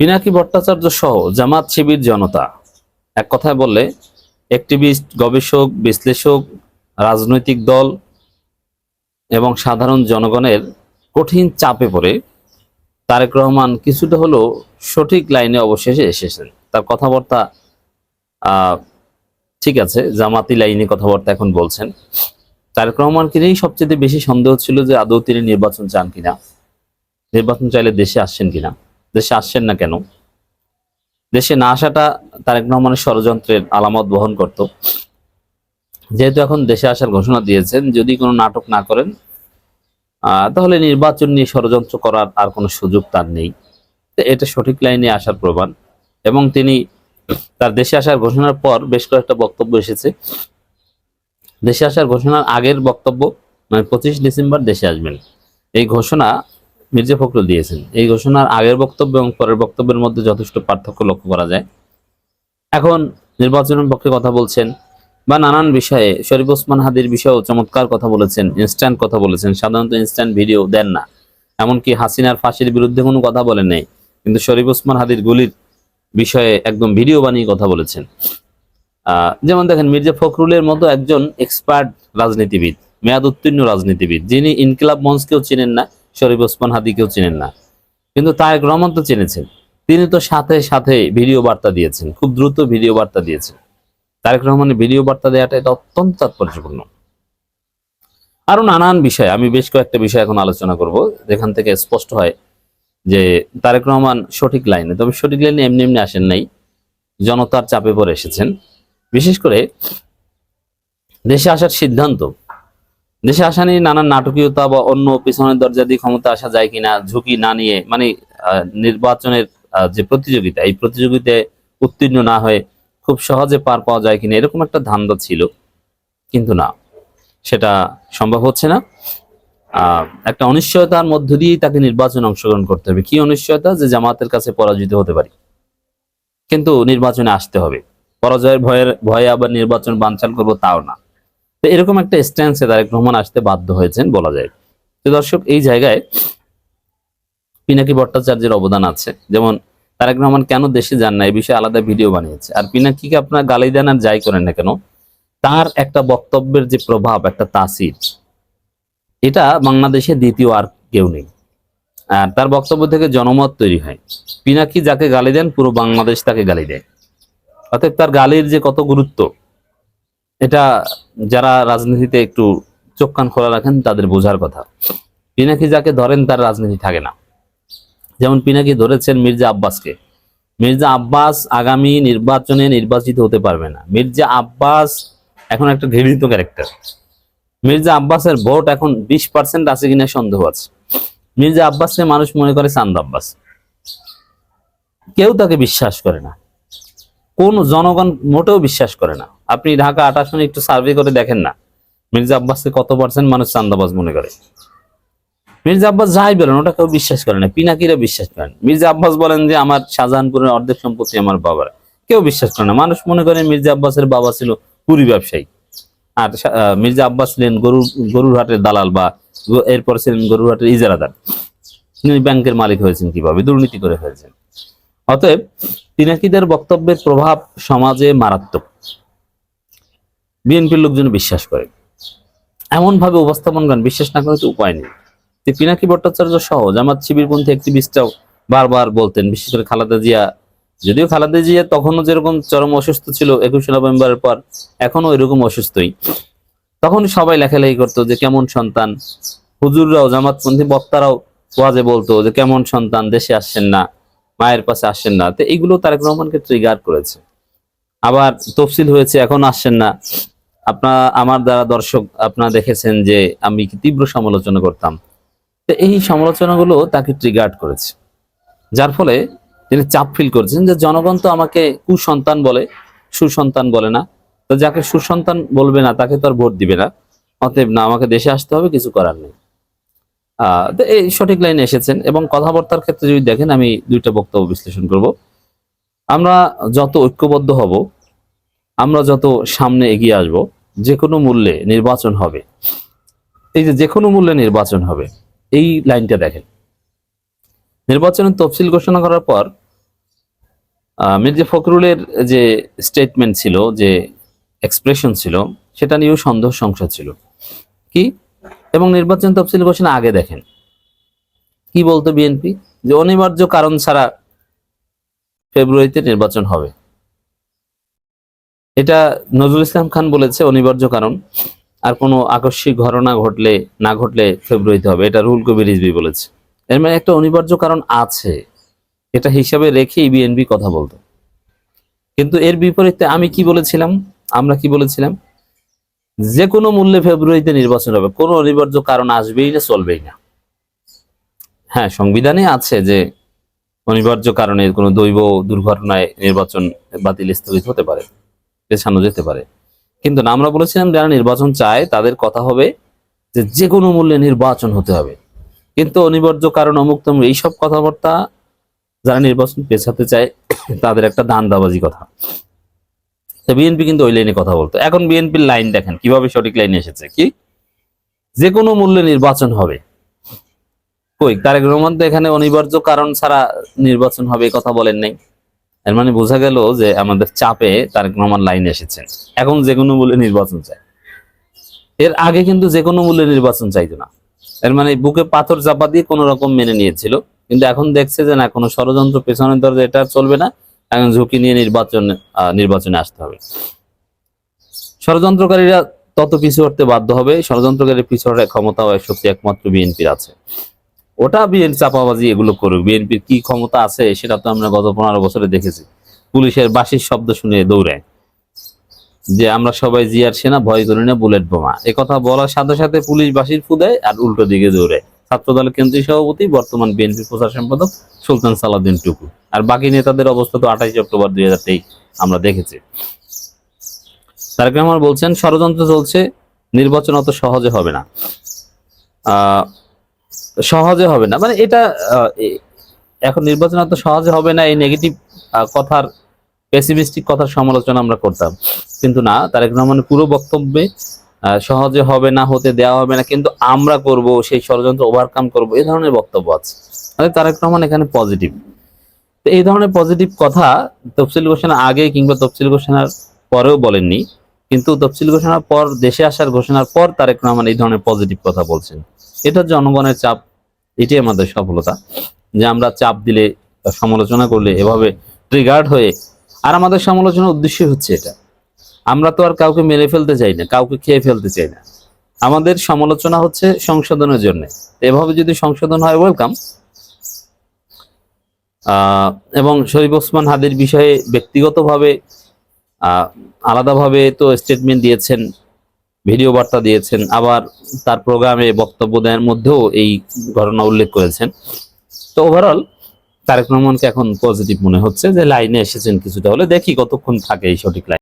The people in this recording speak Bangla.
পিনাকি ভট্টাচার্য সহ জামাত শিবির জনতা এক কথায় বললে অ্যাক্টিভিস্ট গবেষক, বিশ্লেষক, রাজনৈতিক দল এবং সাধারণ জনগণের কঠিন চাপে পড়ে তারেক রহমান কিছুটা হলেও সঠিক লাইনে অবশেষে এসেছেন। তার কথাবার্তা ঠিক আছে, জামাতি লাইনে কথাবার্তা এখন বলছেন। তারেক রহমানকে নিয়েই সবচেয়ে বেশি সন্দেহ ছিল যে আদৌ তিনি নির্বাচন চান কিনা, নির্বাচন চাইলে দেশে আসছেন কিনা। দেশে আসছেন না কেন? দেশে না আসাটা তারেক রহমানের ষড়যন্ত্রের আলামত বহন করত। যেহেতু এখন দেশে আসার ঘোষণা দিয়েছেন, যদি কোনো নাটক না করেন তাহলে নির্বাচন নিয়ে ষড়যন্ত্র করার আর কোনো সুযোগ তার নেই। এটা সঠিক লাইনে আসার প্রমাণ। এবং তিনি তার দেশে আসার ঘোষণার পর বেশ কয়েকটা বক্তব্য এসেছে। দেশে আসার ঘোষণার আগের বক্তব্য মানে পঁচিশ ডিসেম্বর দেশে আসবেন। এই ঘোষণা মির্জা ফখরুল দিয়েছেন। এই ঘোষণার আগের বক্তব্য এবং পরের বক্তব্যের মধ্যে যথেষ্ট পার্থক্য লক্ষ্য করা যায়। এখন নির্বাচনের পক্ষে কথা বলছেন বা নানান বিষয়ে শরীফ ওসমান হাদির বিষয়েও চমৎকার কথা বলেছেন ইনস্ট্যান্ট কথা বলেছেন। সাধারণত ইনস্ট্যান্ট ভিডিও দেন না। এমনকি হাসিনার ফাঁসির বিরুদ্ধে কোনো কথা বলেন নেই। কিন্তু শরীফ ওসমান হাদির গুলির বিষয়ে একদম ভিডিও বানিয়ে কথা বলেছেন। যেমন দেখেন, মির্জা ফখরুলের মতো একজন এক্সপার্ট রাজনীতিবিদ, মেয়াদ উত্তীর্ণ রাজনীতিবিদ, যিনি ইনকিলাব মঞ্চকেও চিনেন না শরীফ ওসমান হাদি কেউ চিনেন না। কিন্তু তারেক রহমান তো চিনেছেন। তিনি তো সাথে সাথে ভিডিও বার্তা দিয়েছেন, খুব দ্রুত ভিডিও বার্তা দিয়েছেন। তারেক রহমানের ভিডিও বার্তা দেওয়াটা এটা অত্যন্ত তাৎপর্যপূর্ণ। আরও নানান বিষয়, আমি বেশ কয়েকটা বিষয় এখন আলোচনা করব, যেখান থেকে স্পষ্ট হয় যে তারেক রহমান সঠিক লাইনে, তবে সঠিক লাইনে এমনি এমনি আসেন নাই, জনতার চাপে পড়ে এসেছেন। বিশেষ করে দেশে আসার সিদ্ধান্ত দেশে আসা নিয়ে নানান নাটকীয়তা বা অন্য পিছনের দরজা দিয়ে ক্ষমতা আসা যায় কিনা, ঝুঁকি না নিয়ে মানে নির্বাচনের যে প্রতিযোগিতা, এই প্রতিযোগিতায় উত্তীর্ণ না হয়ে খুব সহজে পার পাওয়া যায় কিনা, এরকম একটা ধান্দা ছিল। কিন্তু না, সেটা সম্ভব হচ্ছে না। একটা অনিশ্চয়তার মধ্য দিয়েই তাকে নির্বাচনে অংশগ্রহণ করতে হবে। কি অনিশ্চয়তা? যে জামাতের কাছে পরাজিত হতে পারি। কিন্তু নির্বাচনে আসতে হবে। পরাজয়ের ভয়ের, ভয়ে আবার নির্বাচন বানচাল করব তাও না। তো এরকম একটা স্ট্যান্সে তারেক রহমান আসতে বাধ্য হয়েছেন বলা যায়। তো দর্শক, এই জায়গায় পিনাকি ভট্টাচার্যের অবদান আছে। যেমন, তারেক রহমান কেন দেশে যান না? এই বিষয়ে আলাদা ভিডিও বানিয়েছে। আর পিনাকিকে আপনার গালি দেন আর যাই করেন না কেন, তার একটা বক্তব্যের যে প্রভাব, একটা তাসির, এটা বাংলাদেশে দ্বিতীয় আর কেউ নেই। আর তার বক্তব্য থেকে জনমত তৈরি হয়। পিনাকি যাকে গালি দেন, পুরো বাংলাদেশ তাকে গালি দেয়। অর্থাৎ তার গালির যে কত গুরুত্ব এটা যারা রাজনীতিতে একটু চোখ কান খোলা রাখেন, তাদের বোঝার কথা। পিনাকি যাকে ধরেন, তার রাজনীতি থাকে না। যেমন পিনাকি ধরেছেন মির্জা আব্বাসকে। মির্জা আব্বাস আগামী নির্বাচনে নির্বাচিত হতে পারবে না। মির্জা আব্বাস এখন একটা ঘৃণিত ক্যারেক্টার মির্জা আব্বাসের ভোট এখন বিশ পার্সেন্ট আছে কিনা সন্দেহ আছে। মির্জা আব্বাসকে মানুষ মনে করে চান্দ আব্বাস। কেউ তাকে বিশ্বাস করে না। কোন জনগণ মোটেও বিশ্বাস করে না। আপনি ঢাকা আট আসনে একটু সার্ভে করে দেখেন না। মির্জা আব্বাসকে কত পার্সেন্ট মানুষ চান্দাবাজ মনে করে? মির্জা আব্বাস যাই বলেন, ওটা কেউ বিশ্বাস করে না, পিনাকিরা বিশ্বাস করেন। মির্জা আব্বাস বলেন যে, আমার শাহজাহানপুরের অর্ধেক সম্পত্তি আমার বাবার। কেউ বিশ্বাস করে না। মানুষ মনে করে মির্জা আব্বাসের বাবা ছিল পুরী ব্যবসায়ী। আর মির্জা আব্বাস ছিলেন গরু গরুর হাটের দালাল বা এরপর ছিলেন গরুর হাটের ইজারাদার। তিনি ব্যাংকের মালিক হয়েছেন কীভাবে? দুর্নীতি করে হয়েছেন অতএব, পিনাকিদের বক্তব্যের প্রভাব সমাজে মারাত্মক। বিএনপির লোকজন বিশ্বাস করে। এমন ভাবে উপস্থাপন করেন বিশ্বাস না করে উপায় নেই। পিনাকি ভট্টাচার্য সহ জামাত শিবিরপন্থী অ্যাক্টিভিস্টরাও বারবার বলতেন, বিশেষ করে খালেদা জিয়া। যদিও খালেদা জিয়া তখনও যেরকম চরম অসুস্থ ছিল, একুশে নভেম্বরের পর এখনও এরকম অসুস্থই। তখন সবাই লেখালেখি করতো যে, কেমন সন্তান? হুজুররাও, জামাতপন্থী বক্তারাও ওয়াজে বলতো যে, কেমন সন্তান? দেশে আসছেন না, মায়ের পাশে আসছেন না। তো এইগুলো তারেক রহমানকে ট্রিগার করেছে। আবার তফসিল হয়েছে, এখন আসছেন না। আপনার আমার দ্বারা দর্শক আপনারা দেখেছেন যে আমি কি তীব্র সমালোচনা করতাম। তো এই সমালোচনাগুলো তাকে ট্রিগার্ড করেছে। যার ফলে তিনি চাপ ফিল করেছেন যে জনগণ তো আমাকে কুসন্তান বলে, সুসন্তান বলে না। তো যাকে সুসন্তান বলবে না, তাকে তো আর ভোট দিবে না। অতএব না, আমাকে দেশে আসতে হবে, কিছু করার নেই। এই সঠিক লাইনে এসেছেন এবং কথাবার্তার ক্ষেত্রে যদি দেখেন, আমি দুইটা বক্তব্য বিশ্লেষণ করব। আমরা যত ঐক্যবদ্ধ হব, আমরা যত সামনে এগিয়ে আসব যে কোনো মূল্যে নির্বাচন হবে। এই যে কোনো মূল্যে নির্বাচন হবে, এই লাইনটা দেখেন। নির্বাচনের তফসিল ঘোষণা করার পর মির্জা ফখরুলের যে স্টেটমেন্ট ছিল, যে এক্সপ্রেশন ছিল, সেটা নিয়েও সন্দেহ সংশয় ছিল। কি? এবং নির্বাচন তফসিল ঘোষণা আগে দেখেন। কি বলতো বিএনপি? যে অনিবার্য কারণ ছাড়া ফেব্রুয়ারিতে নির্বাচন হবে। এটা নজরুল ইসলাম খান বলেছে, অনিবার্য কারণ। আর কোনো আকস্মিক ঘটনা ঘটলে, না ঘটলে ফেব্রুয়ারিতে হবে। এটা রুল কবির রিজভি বলেছে। এর মানে একটা অনিবার্য কারণ আছে। এটা হিসাবে রেখেই বিএনপি কথা বলতো। কিন্তু এর বিপরীতে আমি কি বলেছিলাম? আমরা কি বলেছিলাম? যে কোনো মূল্যে ফেব্রুয়ারিতে নির্বাচন হবে। কোনো অনিবার্য কারণ আসবেই না, চলবেই না। হ্যাঁ সংবিধানে আছে যে অনিবার্য কারণে কোনো দৈব দুর্ঘটনায় নির্বাচন বাতিল স্থগিত হতে পারে। পেছানো যেতে পারে। কিন্তু আমরা বলেছিলাম যারা নির্বাচন চায়, তাদের কথা হবে যে যে কোনো মূল্যে নির্বাচন হতে হবে। কিন্তু অনিবার্য কারণ, অমুক তমুক এইসব কথাবার্তা যারা নির্বাচন পেছাতে চায়, তাদের একটা দান্দাবাজি কথা। বিএনপি কিন্তু ওই লাইনে কথা বলতো। এখন বিএনপির লাইন দেখেন, কীভাবে সঠিক লাইনে এসেছে, কি? যে কোনো মূল্যে নির্বাচন হবে। কই, তারেক রহমান তো এখানে অনিবার্য কারণ ছাড়া নির্বাচন হবে কথা বলেন নাই। এর মানে বোঝা গেল যে আমাদের চাপে তারেক রহমান লাইনে এসেছেন। এখন যে কোনো মূল্যে নির্বাচন চায় এর আগে কিন্তু যে কোনো মূল্যে নির্বাচন চাইতো না। এর মানে বুকে পাথর চাপা দিয়ে কোনো রকম মেনে নিয়েছিল। কিন্তু এখন দেখছে যে না, কোনো ষড়যন্ত্র পেছনের দরজা এটা চলবে না। এখন ঝুঁকি নিয়ে নির্বাচন নির্বাচনে আসতে হবে। ষড়যন্ত্রকারীরা তত পিছু হটতে বাধ্য হবে। ষড়যন্ত্রকারীর পিছু হটার ক্ষমতা ও শক্তি একমাত্র বিএনপির আছে। ওটা বিএনপি চাপাবাজি এগুলো করুক। বিএনপির কি ক্ষমতা আছে সেটা তো আমরা গত পনেরো বছরে দেখেছি। পুলিশের বাঁশির শব্দ শুনে দৌড়ায়। যে আমরা সবাই জিয়ার সেনা, ভয় করি না, বুলেট বোমা। কথা বলার সাথে সাথে পুলিশ বাঁশির ফুদায় আর উল্টো দিকে দৌড়ায়। ছাত্র দলের কেন্দ্রীয় সভাপতি, বর্তমান বিএনপি প্রচার সম্পাদক সুলতান সালাউদ্দিন টুকু। আর বাকি নেতাদের অবস্থা তো আঠাশে অক্টোবর দুই হাজার তেইশ আমরা দেখেছি। তারেক রহমান বলছেন, ষড়যন্ত্র চলছে, নির্বাচন অত সহজে হবে না। সহজে হবে না। মানে এটা এখন নির্বাচন অত সহজে হবে না, এই নেগেটিভ কথার পেসিমিস্টিক কথার সমালোচনা আমরা করতাম। কিন্তু না, তারেক রহমানের পুরো বক্তব্যে সহজে হবে না, হতে দেওয়া হবে না, কিন্তু আমরা করব, সেই ষড়যন্ত্র ওভারকাম করব, এই ধরনের বক্তব্য আছে। মানে তারেক রহমান এখানে পজিটিভ তো এই ধরনের পজিটিভ কথা তফসিল ঘোষণা আগে কিংবা তফসিল ঘোষণার পরেও বলেননি, কিন্তু তফসিল ঘোষণার পর, দেশে আসার ঘোষণার পর তারেক রহমান এই ধরনের পজিটিভ কথা বলছেন। এটা জনগণের চাপ, এটাই আমাদের সফলতা, যে আমরা চাপ দিলে সমালোচনা করলে এভাবে ট্রিগার্ড হয়ে, আর আমাদের সমালোচনার উদ্দেশ্য হচ্ছে এটা। আমরা তো আর কাউকে মেরে ফেলতে চাই না, কাউকে খেয়ে ফেলতে চাই না। আমাদের সমালোচনা হচ্ছে সংশোধনের জন্য। এভাবে যদি সংশোধন হয় ওয়েলকাম এবং শরীফ ওসমান হাদির বিষয়ে ব্যক্তিগতভাবে আলাদাভাবে তো স্টেটমেন্ট দিয়েছেন ভিডিও বার্তা দিয়েছেন, আবার তার প্রোগ্রামে বক্তব্য দেওয়ার মধ্যেও এই ঘটনা উল্লেখ করেছেন। তো ওভারঅল তারেক রহমানকে এখন পজিটিভ মনে হচ্ছে যে লাইনে এসেছেন কিছুটা হলে, দেখি কতক্ষণ থাকে এই সঠিক লাইন